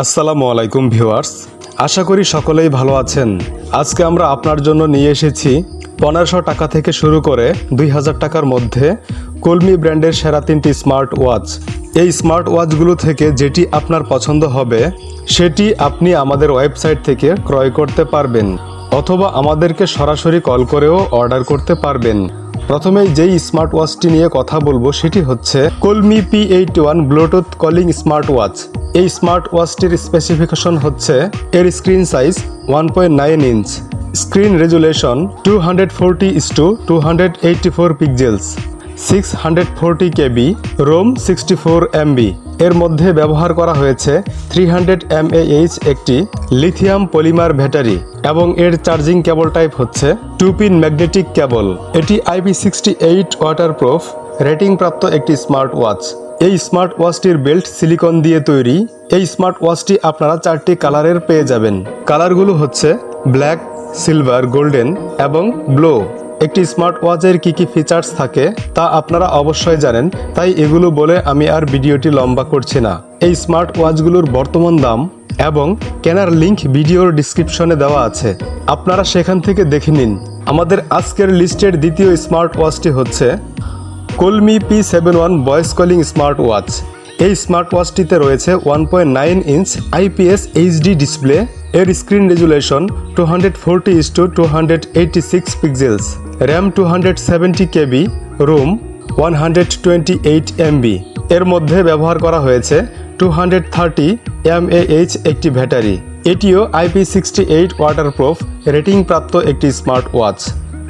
আসসালামু আলাইকুম ভিউয়ার্স। আশা করি সকলেই ভালো আছেন। আজকে আমরা আপনার জন্য নিয়ে এসেছি পনেরোশো টাকা থেকে শুরু করে দুই হাজার টাকার মধ্যে কলমি ব্র্যান্ডের সেরা তিনটি স্মার্ট ওয়াচ। এই স্মার্ট ওয়াচগুলো থেকে যেটি আপনার পছন্দ হবে, সেটি আপনি আমাদের ওয়েবসাইট থেকে ক্রয় করতে পারবেন অথবা আমাদেরকে সরাসরি কল করেও অর্ডার করতে পারবেন। প্রথমেই যেই স্মার্ট ওয়াচটি নিয়ে কথা বলব সেটি হচ্ছে Colmi P eight one Bluetooth calling smart watch এই স্মার্ট ওয়াচটির স্পেসিফিকেশন হচ্ছে এর screen size one point nine inch screen resolution two hundred forty is to two hundred eighty four pixels six hundred forty KB ROM sixty four MB এর মধ্যে ব্যবহার করা হয়েছে three hundred mAh একটি lithium polymer battery এবং এর charging cable type হচ্ছে two pin magnetic cable এটি IP sixty eight waterproof rating প্রাপ্ত একটি স্মার্ট ওয়াচ এই স্মার্ট ওয়াচটির বেল্ট সিলিকন দিয়ে তৈরি। এই স্মার্ট ওয়াচটি আপনারা চারটি কালারের পেয়ে যাবেন। কালারগুলো হচ্ছে ব্ল্যাক সিলভার গোল্ডেন এবং ব্লু একটি স্মার্ট ওয়াচের কি কি ফিচার্স থাকে, তা আপনারা অবশ্যই জানেন। তাই এগুলো বলে আমি আর ভিডিওটি লম্বা করছি না। এই স্মার্ট ওয়াচগুলোর বর্তমান দাম এবং কেনার লিংক ভিডিওর ডিসক্রিপশনে দেওয়া আছে। আপনারা সেখান থেকে দেখে নিন। আমাদের আজকের লিস্টের দ্বিতীয় স্মার্ট ওয়াচটি হচ্ছে Colmi P seven one voice calling smart watch এই স্মার্ট ওয়াচটিতে রয়েছে one point nine inch IPS HD display এর screen resolution two hundred forty is to two hundred eighty six pixels RAM two hundred seventy KB, ROM one hundred twenty eight MB. এর মধ্যে ব্যবহার করা হয়েছে two hundred thirty mAh একটি battery. এটিও IP sixty eight waterproof rating প্রাপ্ত একটি smart watch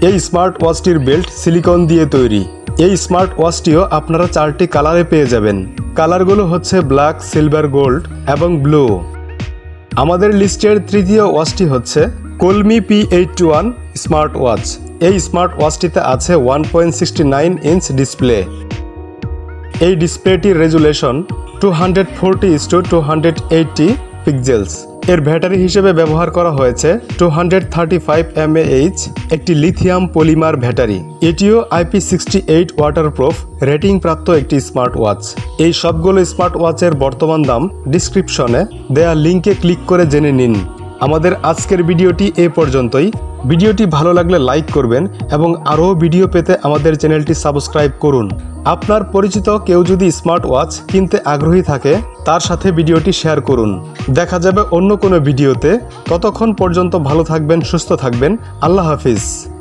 এই স্মার্ট ওয়াচটির বেল্ট সিলিকন দিয়ে তৈরি। এই স্মার্ট ওয়াচটিও আপনারা চারটি কালারে পেয়ে যাবেন। কালারগুলো হচ্ছে ব্ল্যাক, সিলভার, গোল্ড এবং ব্লু। আমাদের লিস্টের তৃতীয় ওয়াচটি হচ্ছে Colmi P eight one smart watch এই স্মার্ট ওয়াচটিতে আছে one point sixty nine inch display এই ডিসপ্লেটির resolution two hundred forty is to two hundred eighty pixels এর ব্যাটারি হিসেবে ব্যবহার করা হয়েছে two hundred thirty five mAh একটি লিথিয়াম পলিমার ব্যাটারি। এটিও IP sixty eight waterproof rating প্রাপ্ত একটি স্মার্ট ওয়াচ এই সবগুলো স্মার্ট ওয়াচের বর্তমান দাম ডিসক্রিপশনে দেয়া লিঙ্কে ক্লিক করে জেনে নিন। আমাদের আজকের ভিডিওটি এ পর্যন্তই। ভিডিওটি ভালো লাগলে লাইক করবেন এবং আরও ভিডিও পেতে আমাদের চ্যানেলটি সাবস্ক্রাইব করুন। আপনার পরিচিত কেউ যদি স্মার্ট ওয়াচ কিনতে আগ্রহী থাকে, তার সাথে ভিডিওটি শেয়ার করুন। দেখা যাবে অন্য কোনো ভিডিওতে। ততক্ষণ পর্যন্ত ভালো থাকবেন, সুস্থ থাকবেন। আল্লাহ হাফিজ।